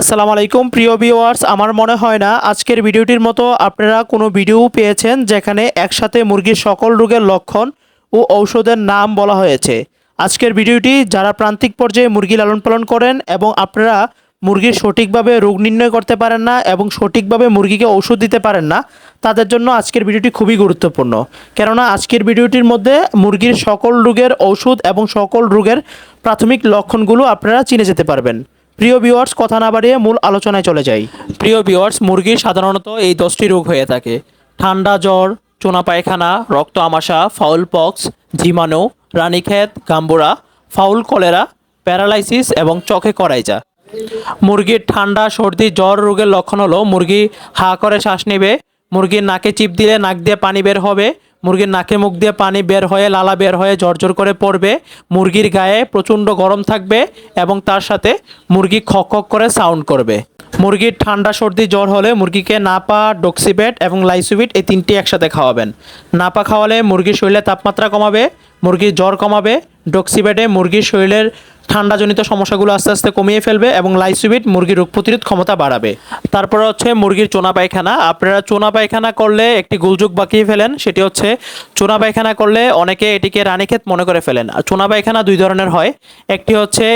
আসসালামু আলাইকুম, প্রিয় ভিউয়ার্স আমার মনে হয় না আজকের ভিডিওটির মতো আপনারা কোনো ভিডিও পেয়েছেন যেখানে একসাথে মুরগির সকল রোগের লক্ষণ ও ঔষধের নাম বলা হয়েছে। আজকের ভিডিওটি যারা প্রান্তিক পর্যায়ে মুরগি লালন পালন করেন এবং আপনারা মুরগির সঠিকভাবে রোগ নির্ণয় করতে পারেন না এবং সঠিকভাবে মুরগিকে ওষুধ দিতে পারেন না, তাদের জন্য আজকের ভিডিওটি খুবই গুরুত্বপূর্ণ। কেননা আজকের ভিডিওটির মধ্যে মুরগির সকল রোগের ঔষধ এবং সকল রোগের প্রাথমিক লক্ষণগুলো আপনারা চিনে যেতে পারবেন। প্রিয় বিওয়ার্স কথা না বাড়িয়ে মূল আলোচনায় চলে যাই। প্রিয় বিওয়ার্স মুরগির সাধারণত এই দশটি রোগ হয়ে থাকে। ঠান্ডা জ্বর, চোনা পায়খানা, রক্ত আমাশা ফাউল পক্স জীবাণু, Ranikhet, Gumboro fowl cholera paralysis এবং চোখে করাইজা। মুরগির ঠান্ডা, সর্দি, জ্বর রোগের লক্ষণ হলো মুরগি হা করে শ্বাস নেবে, মুরগির নাকে চিপ দিলে নাক দিয়ে পানি বের হবে মুরগির নাকে মুখ দিয়ে পানি বের হয়ে, লালা বের হয়ে জর্জর করে পড়বে। মুরগির গায়ে প্রচণ্ড গরম থাকবে এবং তার সাথে মুরগি খক খক করে সাউন্ড করবে। মুরগির ঠান্ডা সর্দি জ্বর হলে মুরগিকে নাপা ডক্সিবেট এবং লাইসুবিট এই তিনটি একসাথে খাওয়াবেন। নাপা খাওয়ালে মুরগির শরীরে তাপমাত্রা কমাবে মুরগির জ্বর কমাবে, ডক্সিবেটে মুরগির শরীরের ঠান্ডাজনিত সমস্যাগুলো আস্তে আস্তে কমিয়ে ফেলবে এবং লাইসুবিট মুরগির রোগ প্রতিরোধ ক্ষমতা বাড়াবে। তারপর হচ্ছে মুরগির চোনা পায়খানা। আপনারা চোনা পায়খানা করলে একটি গোলযোগ বাকিয়ে ফেলেন, সেটি হচ্ছে চোনা পায়খানা করলে অনেকে এটিকে রানীক্ষেত মনে করে ফেলেন। আর চোনা পায়খানা দুই ধরনের হয়। একটি হচ্ছে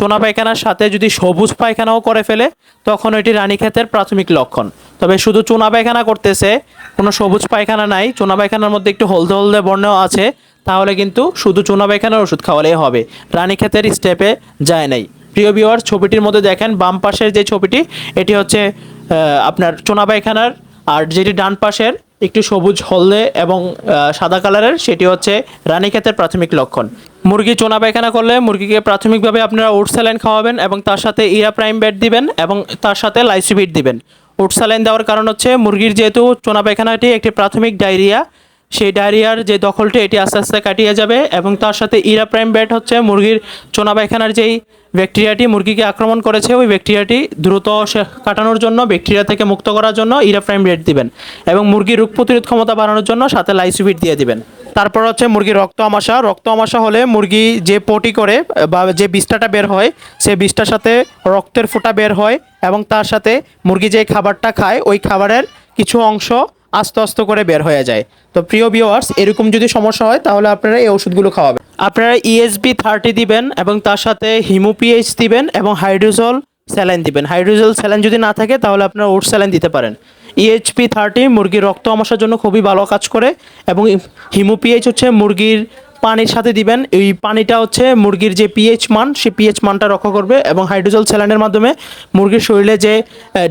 চোনা পায়খানার সাথে যদি সবুজ পায়খানাও করে ফেলে, তখন এটি রানীক্ষেতের প্রাথমিক লক্ষণ। তবে শুধু চোনা পায়খানা করতেছে, কোনো সবুজ পায়খানা নাই। চোনা পায়খানার মধ্যে একটু হলদে হলদে বর্ণও আছে। তাহলে কিন্তু শুধু চোনা পায়খানার ওষুধ খাওয়ালেই হবে। রানী রানীক্ষেতের স্টেপে যায় নাই। প্রিয় বিওয়ার ছবিটির মধ্যে দেখেন, বাম পাশের যে ছবিটি, এটি হচ্ছে আপনার চোনা পায়খানার, আর যেটি ডান পাশের, একটু সবুজ হলদে এবং সাদা কালারের, সেটি হচ্ছে রানীক্ষেতের প্রাথমিক লক্ষণ। মুরগি চোনা পায়খানা করলে মুরগিকে প্রাথমিকভাবে আপনারা ওট স্যালাইন খাওয়াবেন এবং তার সাথে ইরা প্রাইম বেড দিবেন এবং তার সাথে লাইসিবিট দিবেন। ওট স্যালাইন দেওয়ার কারণ হচ্ছে, মুরগির যেহেতু চোনা পায়খানাটি একটি প্রাথমিক ডায়রিয়া সেই ডায়রিয়ার যে দখলটি, এটি আস্তে আস্তে কাটিয়ে যাবে এবং তার সাথে ইরা প্রাইম ব্যাট হচ্ছে মুরগির চোনা পায়খানার যেই ব্যাকটেরিয়াটি মুরগিকে আক্রমণ করেছে, ওই ব্যাকটেরিয়াটি দ্রুত কাটানোর জন্য, ব্যাকটেরিয়া থেকে মুক্ত করার জন্য ইরা প্রাইম ব্যাট দিবেন এবং মুরগির রোগ প্রতিরোধ ক্ষমতা বাড়ানোর জন্য সাথে লাইসুবিট দিয়ে দিবেন। তারপর হচ্ছে মুরগির রক্ত আমাশা। রক্ত আমাশা হলে মুরগি যে পটি করে বা যে বিষ্ঠাটা বের হয় সেই বিষ্ঠার সাথে রক্তের ফোঁটা বের হয় এবং তার সাথে মুরগি যে খাবারটা খায়, ওই খাবারের কিছু অংশ আস্তে আস্তে করে বের হয়ে যায়। তো প্রিয় ভিউয়ার্স এরকম যদি সমস্যা হয়, তাহলে আপনারা এই ওষুধগুলো খাওয়াবেন। আপনারা E ইএসবি থার্টি দিবেন এবং তার সাথে হিমোপিএইচ দিবেন এবং হাইড্রোজল স্যালাইন দিবেন। হাইড্রোজল স্যালাইন যদি না থাকে, তাহলে আপনারা ওট স্যালাইন দিতে পারেন। E ইএইচপি থার্টি মুরগির রক্ত আমাশার জন্য খুবই ভালো কাজ করে এবং হিমোপিএইচ হচ্ছে মুরগির পানির সাথে দিবেন। এই পানিটা হচ্ছে মুরগির যে পিএইচ মান সেই পিএইচ মানটা রক্ষা করবে এবং হাইড্রোজল স্যালাইনের মাধ্যমে মুরগির শরীরে যে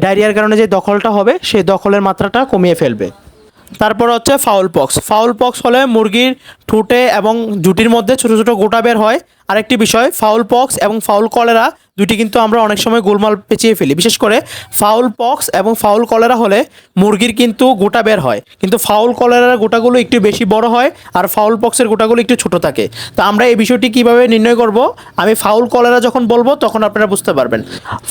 ডায়রিয়ার কারণে যে দখলটা হবে সেই দখলের মাত্রাটা কমিয়ে ফেলবে। তারপর হচ্ছে ফাউল পক্স ফাউল পক্স হলে মুরগির ঠোঁটে এবং জুটির মধ্যে ছোট ছোট গোটা বের হয়। আরেকটি বিষয় ফাউল পক্স এবং ফাউল কলেরা দুটি কিন্তু আমরা অনেক সময় গোলমাল পেঁচিয়ে ফেলি। বিশেষ করে ফাউল পক্স এবং ফাউল কলেরা হলে মুরগির কিন্তু গোটা বের হয়। কিন্তু ফাউল কলেরার গোটাগুলো একটু বেশি বড় হয় আর ফাউল পক্সের গোটাগুলো একটু ছোট থাকে। তো আমরা এই বিষয়টি কীভাবে নির্ণয় করব? আমি ফাউল কলেরা যখন বলব তখন আপনারা বুঝতে পারবেন।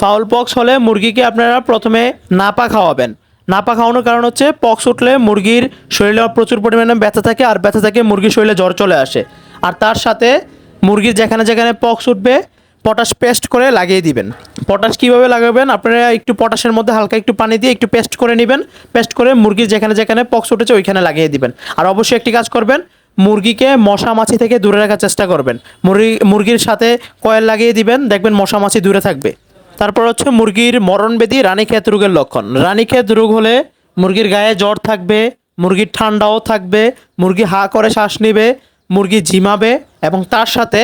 ফাউল পক্স হলে মুরগিকে আপনারা প্রথমে নাপা খাওয়াবেন। নাপা খাওয়ানোর কারণ হচ্ছে পক্স উঠলে মুরগির শরীরে প্রচুর পরিমাণে ব্যথা থাকে আর ব্যথা থাকে মুরগির শরীরে জ্বর চলে আসে। আর তার সাথে মুরগির যেখানে যেখানে পক্স উঠবে, পটাশ পেস্ট করে লাগিয়ে দিবেন। পটাশ কীভাবে লাগাবেন? আপনারা একটু পটাশের মধ্যে হালকা একটু পানি দিয়ে একটু পেস্ট করে নেবেন। পেস্ট করে মুরগির যেখানে যেখানে পক্স উঠেছে ওইখানে লাগিয়ে দিবেন। আর অবশ্যই একটি কাজ করবেন, মুরগিকে মশা মাছি থেকে দূরে রাখার চেষ্টা করবেন। মুরগি মুরগির সাথে কয়েল লাগিয়ে দিবেন, দেখবেন মশা মাছি দূরে থাকবে। তারপর হচ্ছে মুরগির মরণবেদী রানীক্ষেত রোগের লক্ষণ। রানীক্ষেত রোগ হলে মুরগির গায়ে জ্বর থাকবে, মুরগির ঠান্ডাও থাকবে, মুরগি হা করে শ্বাস নেবে, মুরগি ঝিমাবে এবং তার সাথে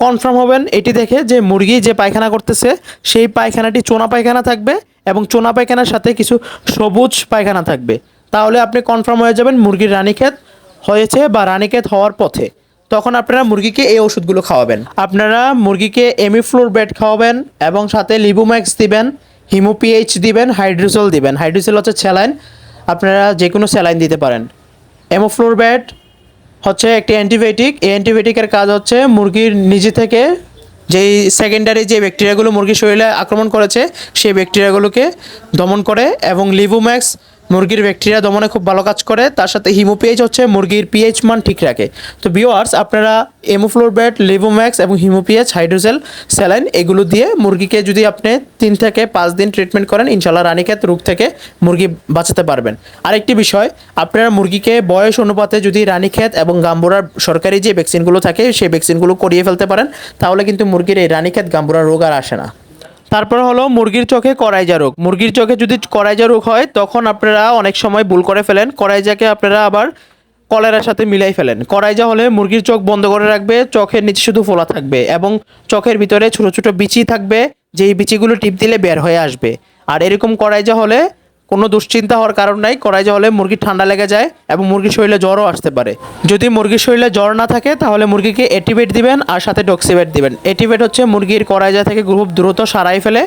কনফার্ম হবেন এটি দেখে যে মুরগি যে পায়খানা করতেছে, সেই পায়খানাটি চোনা পায়খানা থাকবে এবং চোনা পায়খানার সাথে কিছু সবুজ পায়খানা থাকবে। তাহলে আপনি কনফার্ম হয়ে যাবেন মুরগির রানীক্ষেত হয়েছে বা রানীক্ষেত হওয়ার পথে। তখন আপনারা মুরগিকে এই ওষুধগুলো খাওয়াবেন। আপনারা মুরগিকে এমিফ্লোর বেড খাওয়াবেন এবং সাথে লিবুম্যাক্স দিবেন হিমোপিএইচ দিবেন হাইড্রোজল দিবেন। হাইড্রোজল হচ্ছে স্যালাইন, আপনারা যে কোনো স্যালাইন দিতে পারেন। এমোফ্লোর বেড হচ্ছে একটি অ্যান্টিবায়োটিক। এই অ্যান্টিবায়োটিকের কাজ হচ্ছে মুরগির নিজে থেকে যেই সেকেন্ডারি যে ব্যাকটেরিয়াগুলো মুরগির শরীরে আক্রমণ করেছে, সেই ব্যাকটেরিয়াগুলোকে দমন করে এবং লিভুম্যাক্স মুরগির ব্যাকটেরিয়া দমনে খুব ভালো কাজ করে, তার সাথে হিমোপিএইচ হচ্ছে, মুরগির পিএইচ মান ঠিক রাখে। তো বিওয়ার্স আপনারা এমোফ্লোরবেট লিভোম্যাক্স এবং হিমোপিএইচ হাইড্রোজেল স্যালাইন এগুলো দিয়ে মুরগিকে যদি আপনি তিন থেকে পাঁচ দিন ট্রিটমেন্ট করেন ইনশাল্লাহ রানীক্ষেত রোগ থেকে মুরগি বাঁচাতে পারবেন। আরেকটি বিষয়, আপনারা মুরগিকে বয়স অনুপাতে যদি রানীক্ষেত এবং গাম্বুরার সরকারি যে ভ্যাকসিনগুলো থাকে, সেই ভ্যাকসিনগুলো করিয়ে ফেলতে পারেন, তাহলে কিন্তু মুরগির এই রানীক্ষেত গাম্বুরার রোগ আর আসে না। তারপর হলো মুরগির চোখে করাইজা রোগ। মুরগির চোখে যদি করাইজা রোগ হয়, তখন আপনারা অনেক সময় ভুল করে ফেলেন। করাইজাকে আপনারা আবার কলেরার সাথে মিলাই ফেলেন। করাইজা হলে মুরগির চোখ বন্ধ করে রাখবে, চোখের নিচে শুধু ফোলা থাকবে এবং চোখের ভিতরে ছোট ছোট বিচি থাকবে, যেই বিচিগুলো টিপ দিলে বের হয়ে আসবে। আর এরকম করাইজা হলে কোনো দুশ্চিন্তা হওয়ার কারণ নাই করাইজা হলে মুরগির ঠান্ডা লেগে যায় এবং মুরগির শরীরে জ্বরও আসতে পারে। যদি মুরগির শরীরে জ্বর না থাকে, তাহলে মুরগিকে এটিভেট দিবেন আর সাথে ডক্সিভেট দিবেন। এটিভেট হচ্ছে মুরগির করাইজা থেকে খুব দ্রুত সারাই ফেলে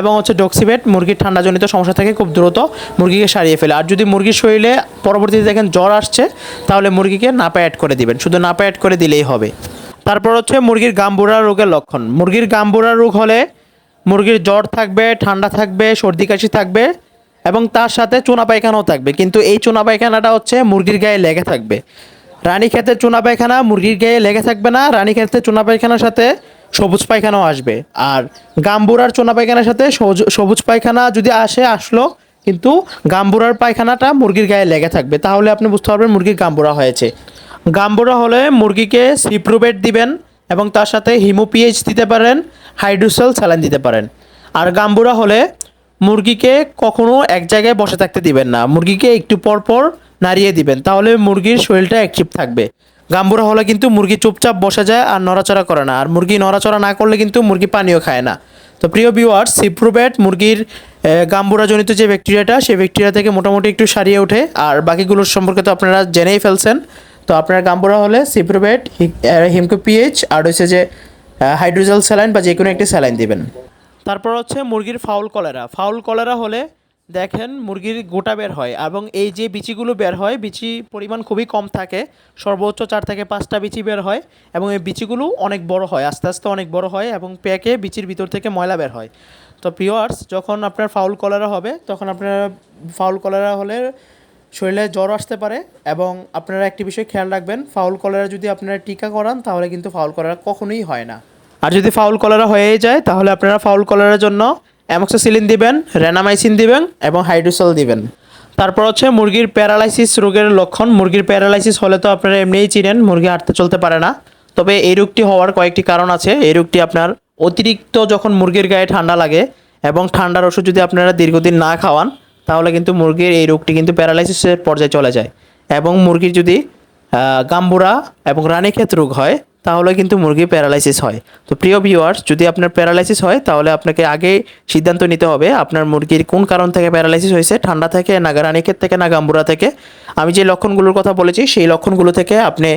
এবং হচ্ছে ডক্সিভেট মুরগির ঠান্ডাজনিত সমস্যা থেকে খুব দ্রুত মুরগিকে সারিয়ে ফেলে। আর যদি মুরগির শরীরে পরবর্তীতে দেখেন জ্বর আসছে, তাহলে মুরগিকে নাপা অ্যাড করে দিবেন। শুধু নাপা অ্যাড করে দিলেই হবে। তারপর হচ্ছে মুরগির গাম্বুরা রোগের লক্ষণ। মুরগির গাম্বুরা রোগ হলে মুরগির জ্বর থাকবে, ঠান্ডা থাকবে, সর্দি কাশি থাকবে এবং তার সাথে চুনা পায়খানাও থাকবে। কিন্তু এই চুনা পায়খানাটা হচ্ছে মুরগির গায়ে লেগে থাকবে। রানী ক্ষেতের চুনা পায়খানা মুরগির গায়ে লেগে থাকবে না, রানী ক্ষেতের চুনা পায়খানার সাথে সবুজ পায়খানাও আসবে। আর গাম্বুরার চুনা পায়খানার সাথে সবুজ পায়খানা যদি আসে, আসলো, কিন্তু গাম্বুরার পায়খানাটা মুরগির গায়ে লেগে থাকবে। তাহলে আপনি বুঝতে পারবেন মুরগির গাম্বুরা হয়েছে। গাম্বুরা হলে মুরগিকে সিপ্রোবেট দিবেন এবং তার সাথে হিমোপিএইচ দিতে পারেন, হাইড্রোসেল স্যালাইন দিতে পারেন। আর গাম্বুরা হলে মুরগিকে কখনো এক জায়গায় বসে থাকতে দিবেন না। মুরগিকে একটু পর পর নাড়িয়ে দিবেন, তাহলে মুরগির শরীরটা অ্যাক্টিভ থাকবে। গাম্বুরা হলে কিন্তু মুরগি চুপচাপ বসে যায় আর নড়াচড়া করে না। আর মুরগি নড়াচড়া না করলে কিন্তু মুরগি পানিও খায় না। তো প্রিয় ভিউয়ার্স সিপ্রোবেট মুরগির গাম্বুরাজনিত যে ব্যাকটেরিয়াটা সেই ব্যাকটেরিয়া থেকে মোটামুটি একটু সারিয়ে ওঠে। আর বাকিগুলোর সম্পর্কে তো আপনারা জেনেই ফেলছেন। তো আপনার গাম্বুরা হলে সিপ্রোবেট হিমকো পিএইচ আর হচ্ছে যে হাইড্রোজেল স্যালাইন বা যে কোনো একটি স্যালাইন দিবেন। তারপর হচ্ছে মুরগির ফাউল কলেরা। ফাউল কলেরা হলে দেখেন মুরগির গোটা বের হয় এবং এই যে বিচিগুলো বের হয়, বিচি পরিমাণ খুবই কম থাকে। সর্বোচ্চ চার থেকে পাঁচটা বিচি বের হয় এবং এই বিচিগুলো অনেক বড় হয়, আস্তে আস্তে অনেক বড় হয় এবং প্যাকে বিচির ভিতর থেকে ময়লা বের হয়। তো পিওয়ার্স যখন আপনার ফাউল কলেরা হবে, তখন আপনার ফাউল কলেরা হলে শরীরে জ্বর আসতে পারে এবং আপনারা একটি বিষয় খেয়াল রাখবেন, ফাউল কলেরা যদি আপনারা টিকা করান, তাহলে কিন্তু ফাউল কলেরা কখনোই হয় না। আর যদি ফাউল কলেরা হয়েই যায়, তাহলে আপনারা ফাউল কলেরার জন্য অ্যামক্সিসিলিন দিবেন রেনামাইসিন দিবেন এবং হাইড্রোসল দিবেন। তারপর হচ্ছে মুরগির প্যারালাইসিস রোগের লক্ষণ। মুরগির প্যারালাইসিস হলে তো আপনারা এমনিই চিনেন, মুরগি হাঁটতে চলতে পারে না। তবে এই রোগটি হওয়ার কয়েকটি কারণ আছে। এই রোগটি আপনার অতিরিক্ত যখন মুরগির গায়ে ঠান্ডা লাগে এবং ঠান্ডার ওষুধ যদি আপনারা দীর্ঘদিন না খাওয়ান, তাহলে কিন্তু মুরগির এই রোগটি কিন্তু প্যারালাইসিসের পর্যায়ে চলে যায়। এবং মুরগির যদি গাম্বুরা এবং রানীক্ষেত রোগ হয়, তাহলে কিন্তু মুরগি প্যারালাইসিস হয়। তো প্রিয় ভিউয়ার্স যদি আপনার প্যারালাইসিস হয়, তাহলে আপনাকে আগে সিদ্ধান্ত নিতে হবে আপনার মুরগির কোন কারণ থেকে প্যারালাইসিস হয়েছে, ঠান্ডা থেকে না রানীক্ষেত থেকে না গাম্বুরা থেকে। আমি যে লক্ষণগুলোর কথা বলেছি, সেই লক্ষণগুলো থেকে আপনি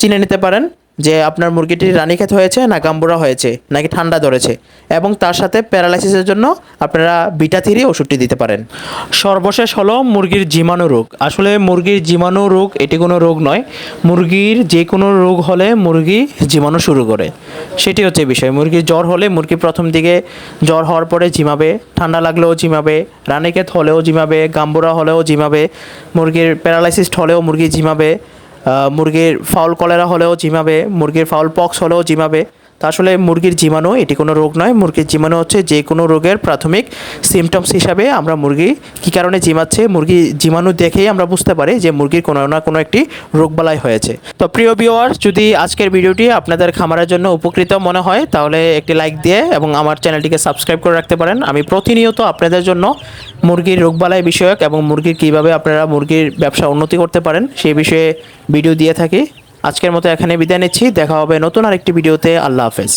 চিনে নিতে পারেন। যে আপনার মুরগিটি রানীক্ষেত হয়েছে না গাম্বুরা হয়েছে নাকি ঠান্ডা ধরেছে এবং তার সাথে প্যারালাইসিসের জন্য আপনারা বিটা থ্রি ওষুধটি দিতে পারেন। সর্বশেষ হলো মুরগির জীবাণু রোগ। আসলে মুরগির জীবাণু রোগ এটি কোনো রোগ নয়। মুরগির যে কোনো রোগ হলে মুরগি জীবাণু শুরু করে। সেটি হচ্ছে বিষয়। মুরগির জ্বর হলে মুরগি প্রথম দিকে জ্বর হওয়ার পরে জিমাবে ঠান্ডা লাগলেও ঝিমাবে রানীক্ষেত হলেও জিমাবে গাম্বুরা হলেও জিমাবে মুরগির প্যারালাইসিস হলেও মুরগি আহ, মুরগির ফাউল কলেরা হলেও জিমাবে মুরগির ফাউল পক্স হলেও জিমাবে। তা আসলে মুরগির জীবাণু এটি কোনো রোগ নয়। মুরগির জীবাণু হচ্ছে যে কোনো রোগের প্রাথমিক সিমটমস হিসাবে আমরা মুরগি কী কারণে জিমাচ্ছে মুরগি জীবাণু দেখেই আমরা বুঝতে পারি যে মুরগির কোনো না কোনো একটি রোগবালাই হয়েছে। তো প্রিয় ভিউয়ার্স যদি আজকের ভিডিওটি আপনাদের খামারের জন্য উপকৃত মনে হয়, তাহলে একটি লাইক দিয়ে এবং আমার চ্যানেলটিকে সাবস্ক্রাইব করে রাখতে পারেন। আমি প্রতিনিয়ত আপনাদের জন্য মুরগির রোগবালাই বিষয়ক এবং মুরগির কীভাবে আপনারা মুরগির ব্যবসা উন্নতি করতে পারেন সেই বিষয়ে ভিডিও দিয়ে থাকি। আজকের মতো এখানে বিদায় নিচ্ছি। দেখা হবে নতুন আরেকটি ভিডিওতে। আল্লাহ হাফেজ।